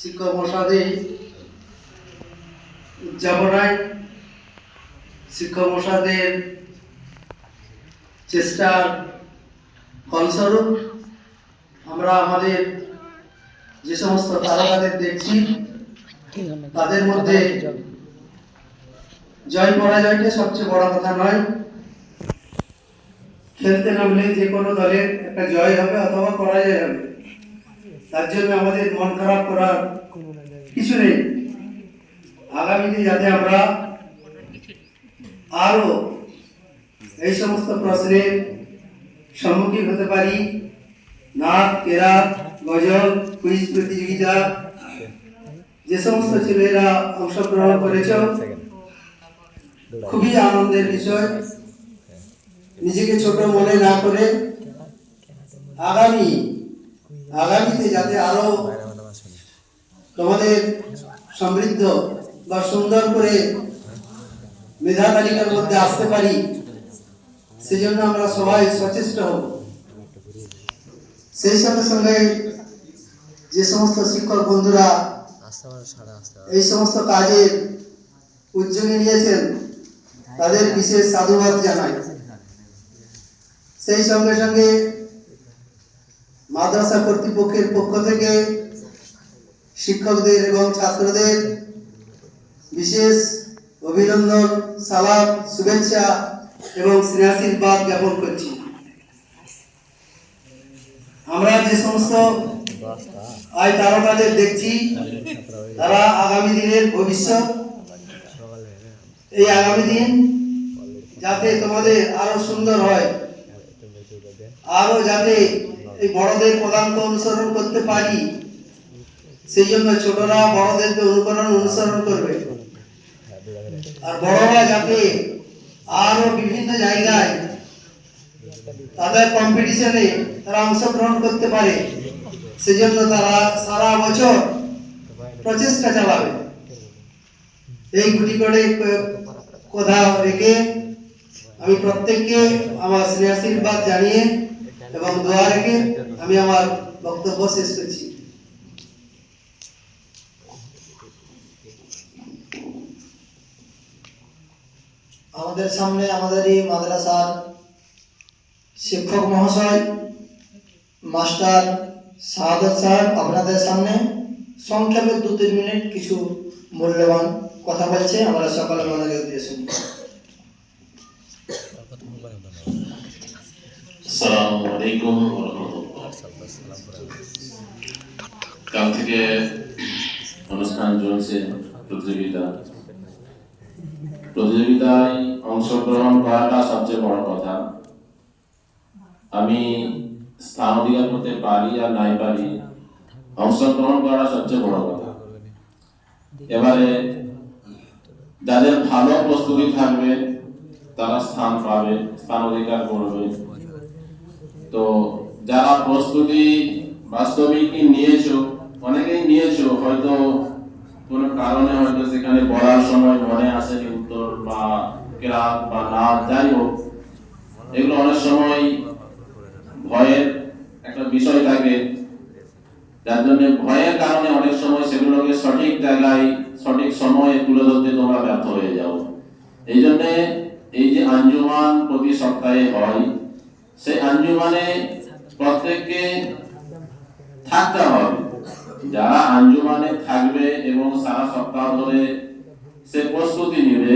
শিক্ষক মশাদের উদযাপনায় শিক্ষক মশাদের চেষ্টার ফলস্বরূপ আমরা আমাদের যে সমস্ত তারকাদের দেখছি, তাদের মধ্যে জয় পরাজয়টা সবচেয়ে বড় কথা নয়। খেলতে নামলে যে কোনো দলের একটা জয় হবে অথবা পরাজয় হবে। তার জন্য আমাদের মন খারাপ করার কিছু নেই। আগামীতে যাতে আমরা আরও এই সমস্ত প্রশ্নের সম্মুখীন হতে পারি। নাচ কেরাত গজল, কুইজ প্রতিযোগিতা, যে সমস্ত ছেলেরা অংশগ্রহণ করেছ, খুবই আনন্দের বিষয়। নিজেকে ছোট মনে না করে আগামী আগামীতে যাতে আরও তোমাদের সমৃদ্ধ বা সুন্দর করে মেধা তালিকার মধ্যে আসতে পারি, সেজন্য আমরা সবাই সচেষ্ট হব। সেই সঙ্গে সঙ্গে যে সমস্ত শিক্ষক বন্ধুরা এই সমস্ত কাজের উদ্যোগে নিয়েছেন, তাদের বিশেষ সাধুবাদ জানাই। সেই সঙ্গে সঙ্গে মাদ্রাসা কর্তৃপক্ষের পক্ষ থেকে শিক্ষকদের এবং ছাত্রদের বিশেষ অভিনন্দন, সালাম, শুভেচ্ছা এবং স্নেহাশীর্বাদ জ্ঞাপন করছি। আমরা যে সমস্ত আয় তারকাদের দেখছি, তারা আগামী দিনের ভবিষ্যৎ। এই আগামী দিন যাতে তোমাদের আরও সুন্দর হয়, আরও যাতে এই বড়দের পদাঙ্ক অনুসরণ করতে পারি। সেই জন্য ছোটরা বড়দেরকে অনুকরণ অনুসরণ করবে। আর বড়রা যাতে আরও বিভিন্ন জায়গায় তাদের কম্পিটিশনে তারা অংশগ্রহণ করতে পারে সেজন্য তারা সারা বছর প্রচেষ্টা চালাবে। এই গুটি করে কথা রেখে আমি প্রত্যেককে আমার স্নেহাশীর্বাদ জানিয়ে এবং দোয়া রেখে আমি আমার বক্তব্য শেষ করছি। আমাদের সামনে আমাদের এই মাদ্রাসার শিক্ষক মহাশয়, মাস্টার শাহাদত সাহেব, আপনাদের সামনে সংক্ষেপে দু তিন মিনিট কিছু মূল্যবান কথা বলছে। আমরা সকালে মনোযোগ দিয়ে শুনব। কাল থেকে অনুষ্ঠান চলছে প্রতিযোগিতা। প্রতিযোগিতায় অংশগ্রহণ করাটা সবচেয়ে বড় কথা। আমি স্থান অধিকার করতে পারি আর নাই পারি, অংশগ্রহণ করা সবচেয়ে বড় কথা। এবারে যাদের ভালো প্রস্তুতি থাকবে, তারা স্থান পাবে, স্থান অধিকার করবে। তো যারা প্রস্তুতি বাস্তবিক নিয়েছো, অনেকেই নিয়েছো, হয়তো কোনো কারণে হয়তো সেখানে পড়ার সময় মনে আসেনি উত্তর বা ক্লাস বা নাচ যাই হোক, এগুলো অনেক সময় ভয়ের একটা বিষয় থাকে। যার জন্য ভয়ের কারণে অনেক সময় সেগুলোকে সঠিক জায়গায়, সঠিক সময়ে তুলে ধরতে তোমরা ব্যর্থ হয়ে যাও। এই জন্য এই যে আঞ্জুমান প্রতি সপ্তাহে হয় সেই আঞ্জুমানে প্রত্যেককে থাকতে হবে। যারা আঞ্জুমানে থাকবে এবং সারা সপ্তাহ ধরে সে প্রস্তুতি নেবে,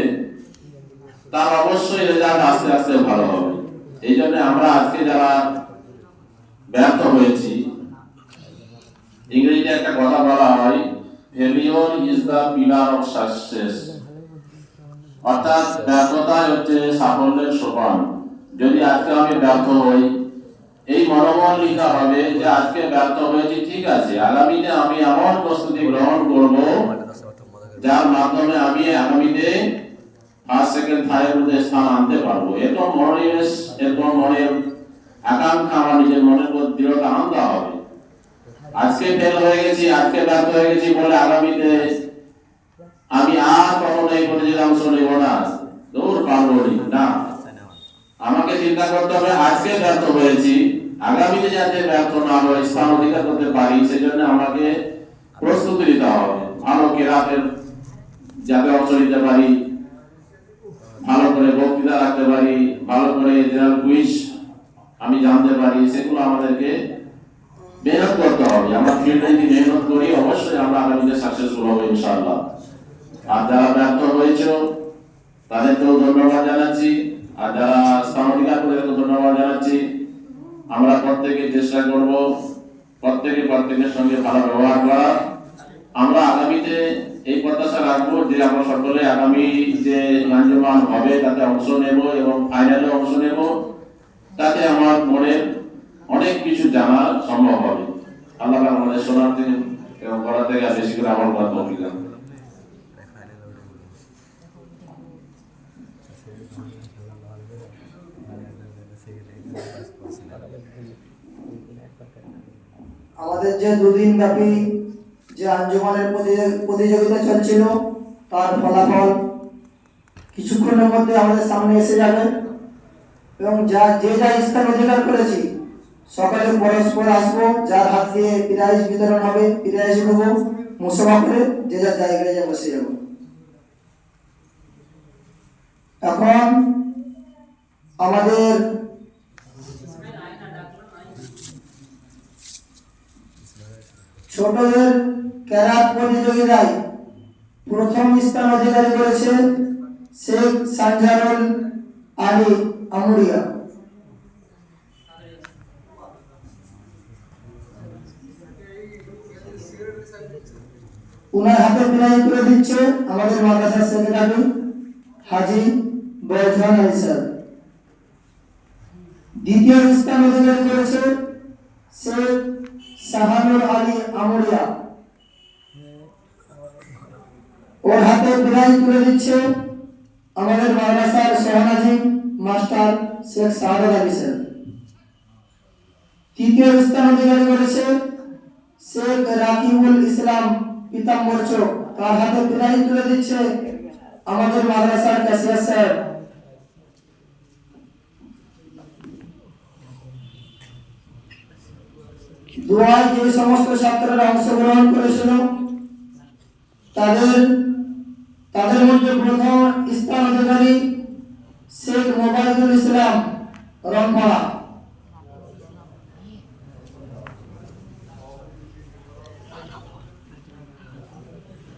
তার অবশ্যই রেজাল্ট আস্তে আস্তে ভালো হবে। এই জন্য আমরা আজকে যারা ব্যর্থ হয়েছি, ইংরেজিতে একটা কথা বলা হয় failure is the pillar of success অর্থাৎ ব্যর্থতাই হচ্ছে সাফল্যের সোপান। যদি আজকে আমি ব্যর্থ হই, এই মনোবল লিখা হবে যে আজকে ব্যর্থ হয়েছি, ঠিক আছে, আগামীতে আমি এমন প্রস্তুতি গ্রহণ করব যার মাধ্যমে আমি আগামীতে ফার্স্ট সেকেন্ড থার্ডের স্থান আনতে পারব। এরকম মনোনিবেশ এরকম মনের আকাঙ্ক্ষা আমার নিজের মনের মধ্যে দৃঢ়তা আনতে হবে। আজকে ফেল হয়ে গেছি, আজকে ব্যর্থ হয়ে গেছি বলে আগামীতে আমি আর কখনো এই প্রতিযোগিতা অংশ না। দৌড় পারব না। আমাকে চিন্তা করতে হবে, আজকে ব্যর্থ হয়েছি, আগামীতে যাতে ব্যর্থ না হয়ে স্থান অধিকার করতে পারি, সেজন্য আমাকে প্রস্তুতি নিতে হবে। ভালো কেরাতের যাতে অংশ নিতে পারি, ভালো করে বক্তৃতা রাখতে পারি, ভালো করে জেনারেল কুইজ আমি জানতে পারি, সেগুলো আমাদেরকে মেহনত করতে হবে। আমরা ফিল্ডে যদি মেহনত করি, অবশ্যই আমরা আগামীতে সাকসেসফুল হব, ইনশাআল্লাহ। আর যারা ব্যর্থ হয়েছে তাদেরকেও ধন্যবাদ জানাচ্ছি। আর যারা স্থানাধিকার তাদেরকেও ধন্যবাদ জানাচ্ছি। আমরা প্রত্যেকে চেষ্টা করব প্রত্যেকে প্রত্যেকের সঙ্গে ভালো ব্যবহার করা আমরা আগামীতে এই প্রত্যাশা রাখব যে আমরা সকলে আগামী যে আঞ্জমান হবে তাতে অংশ নেব এবং ফাইনালে অংশ নেব। তাতে আমার মনের অনেক কিছু জানা সম্ভব হবে। আল্লাহ আমাদের শোনার থেকে এবং করার থেকে বেশি করে আমার কথা তৌফিক আমাদের যে দুদিন ব্যাপী যে আঞ্জুমানের প্রতি- প্রতিযোগিতা চলছিল, তার ফলাফল কিছুক্ষণের মধ্যে আমাদের সামনে এসে যাবে। এবং যা যে যা স্থান অধিকার করেছি সকালে পরস্পর আসব, যার হাত দিয়ে প্রাইজ বিতরণ হবে, প্রাইজ নেব মুসফা করে যে যার জায়গায় যা বসে যাব। এখন আমাদের ছোটদের ক্যারাত প্রতিযোগিতায় প্রথম স্থান অধিকারী করেছে শেখ সানজারুল আলী আমুরিয়া। উনার হাতে প্রাইজ তুলে দিচ্ছে আমাদের মাদ্রাসার সেক্রেটারি হাজি বৈঠান আলী স্যার। দ্বিতীয় স্থান অধিকার করেছে শেখ শাহানুর আলী আমরিয়া ওর হাতে প্রাইজ তুলে দিচ্ছে আমাদের মাদ্রাসার সোহানাজি মাস্টার শেখ শাহাদ আলী স্যার তৃতীয় স্থান অধিকারী করেছে শেখ রাকিবুল ইসলাম পিতাম্বর চোখ তার হাতে প্রাইজ তুলে দিচ্ছে আমাদের মাদ্রাসার ক্যাশিয়ার স্যার দোয়ায় যে সমস্ত ছাত্ররা অংশগ্রহণ করেছিল। তাদের তাদের মধ্যে প্রথম স্থান অধিকারী শেখ মোবাইদুল ইসলাম রংপাড়া।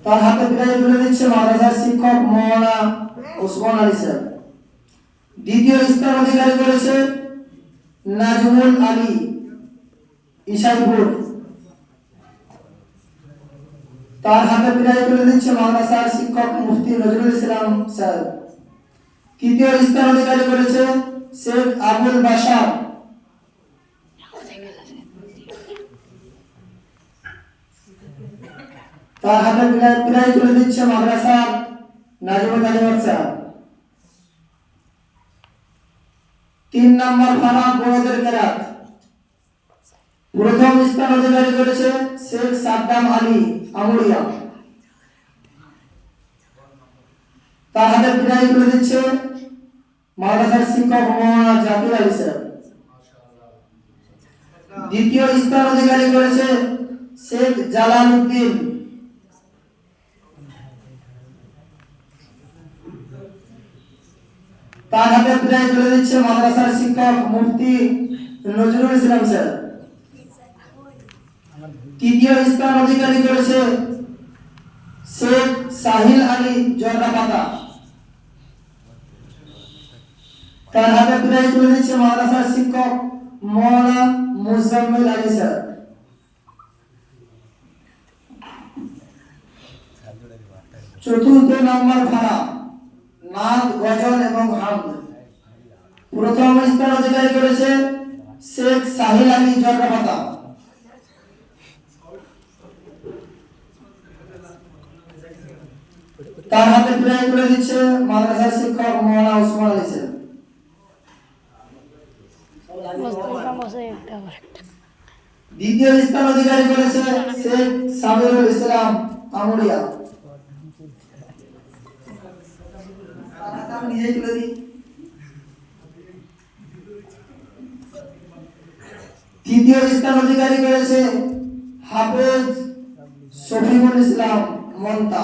তার হাতে প্রাইজ তুলে দিচ্ছে মাদ্রাসার শিক্ষক মৌলানা ওসমান আলী স্যার। দ্বিতীয় স্থান অধিকারী করেছে নাজমুল আলী। ইসাইপুর তার হাতে প্রায় তুলে দিচ্ছে মাদ্রাসার শিক্ষক মুফতি নজরুল ইসলাম স্যার। তৃতীয় স্থান অধিকারী করেছে শেখ আবুল বাসার তার হাতে প্রায় তুলে দিচ্ছে মাদ্রাসার নাজিমুল আলিমত স্যার। তিন নম্বর ফানা বড়দের কেরাত প্রথম স্থান অধিকারী করেছে শেখ সাদ্দাম আলী আমুরিয়া তার হাতে প্রাইজ তুলে দিচ্ছে মাদ্রাসার শিক্ষক মৌলানা জাকির আলী স্যার। দ্বিতীয় স্থান অধিকারী করেছে শেখ জালাল উদ্দিন তার হাতে প্রাইজ তুলে দিচ্ছে মাদ্রাসার শিক্ষক মুফতি নজরুল ইসলাম স্যার। তৃতীয় স্থান অধিকারী করেছে শেখ সাহিল আলী জর্দাপাতা। তার হাতে প্রাইজ তুলে দিচ্ছে মাদ্রাসার শিক্ষক মৌলানা মুজাম্মিল আলী স্যার। চতুর্থ নম্বর ভাড়া নাদ গজল এবং হামদ প্রথম স্থান অধিকারী করেছে শেখ সাহিল আলী জর্দাপাতা। তার হাতে প্রায় তুলে দিচ্ছে মাদ্রাসার শিক্ষক মৌলানা ওসমান আলী স্যার। দ্বিতীয় স্থান অধিকারী করেছে শেখ সাবিরুল ইসলাম আমুরিয়া। তৃতীয় স্থান অধিকারী করেছে হাফেজ শফিকুল ইসলাম মন্তা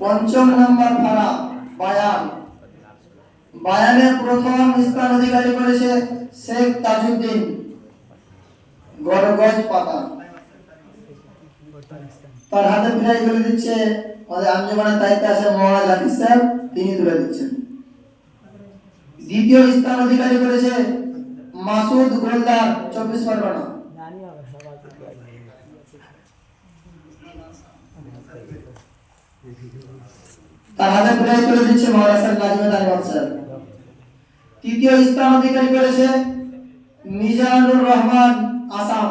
পঞ্চম নম্বর ভাড়া বায়ান। বায়ানে প্রথম স্থান অধিকারী করেছে শেখ তাজউদ্দিন গড়গজ পাতা তার হাতে প্রায় করে দিচ্ছে আমাদের আঞ্জমানের দায়িত্বে আছে মহারাজ হাফিজ সাহেব তিনি তুলে দিচ্ছেন। দ্বিতীয় স্থান অধিকারী করেছে মাসুদ গোলদার, চব্বিশ পরগনা। তার হাতে প্রায় তুলে দিচ্ছে সাহেব নাজিমুল আলম সাহেব তৃতীয় স্থান অধিকারী করেছে মিজানুর রহমান আসাম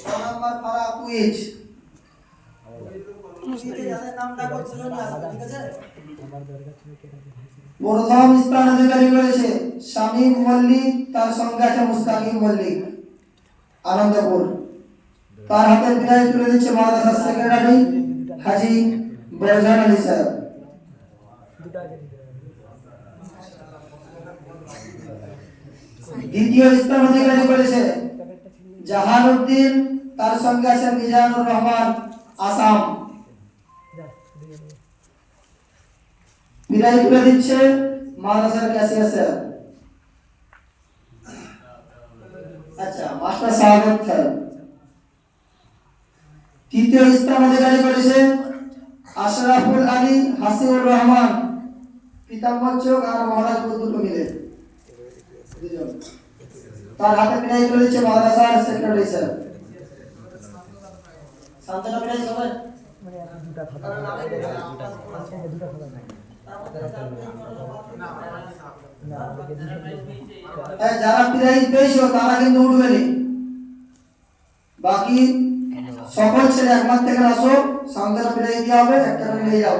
ছ নম্বর পারা কুইজ প্রথম স্থান অধিকারী করেছে শামীম মল্লিক তার সঙ্গে আছে মুস্তাকিম মল্লিক। আনন্দপুর। তার হাতে প্রায় তুলে দিচ্ছে মাদ্রাসার সেক্রেটারি হাজি বরজান আলী সাহেব দ্বিতীয় স্থান অধিকারী করেছে জাহানুদ্দিন তার সঙ্গে আছে মিজানুর রহমান আসাম। বিদায় তুলে দিচ্ছে মাদ্রাসার ক্যাশিয়ার স্যার আচ্ছা মাস্টার সাহাবত স্যার। তৃতীয় স্থান অধিকারী করেছে আশরাফুল আলী হাসিউর রহমান। পিতাম্বর চোখ আর মহারাজপুর দুটো মিলে। তার হাতে বিদায় তুলে দিচ্ছে মাদ্রাসার সেক্রেটারি স্যার শান্তনা বিদায় সবাই হ্যাঁ, যারা প্রাইজ পেয়েছ তারা কিন্তু উঠবেনি বাকি সকল ছেলে একমাত্র থেকে আসো সান্তারা প্রাইজ দেওয়া হবে, একটা নিয়ে যাও।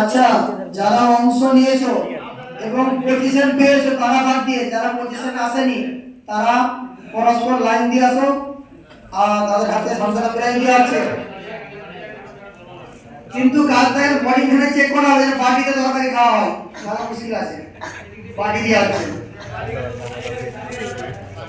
আচ্ছা যারা অংশ নিয়েছো এবং পজিশন পেয়েছ, তারা বাদ দিয়ে, যারা পজিশন আসেনি, তারা পরস্পর লাইন দিয়ে আসো। আর তাদের হাতে প্রাইজ দেওয়া আছে। কিন্তু কাল থেকে বডি খানে চেক করা হয় বাটিতে তরকারি খাওয়া হয়, তারা মুশকিল আছে। বাটি দিয়ে আছে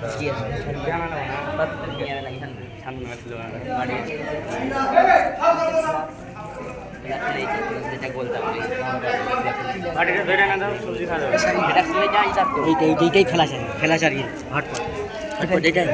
এইটাই খেলা চাই খেলা চালিয়ে হাট হট এটাই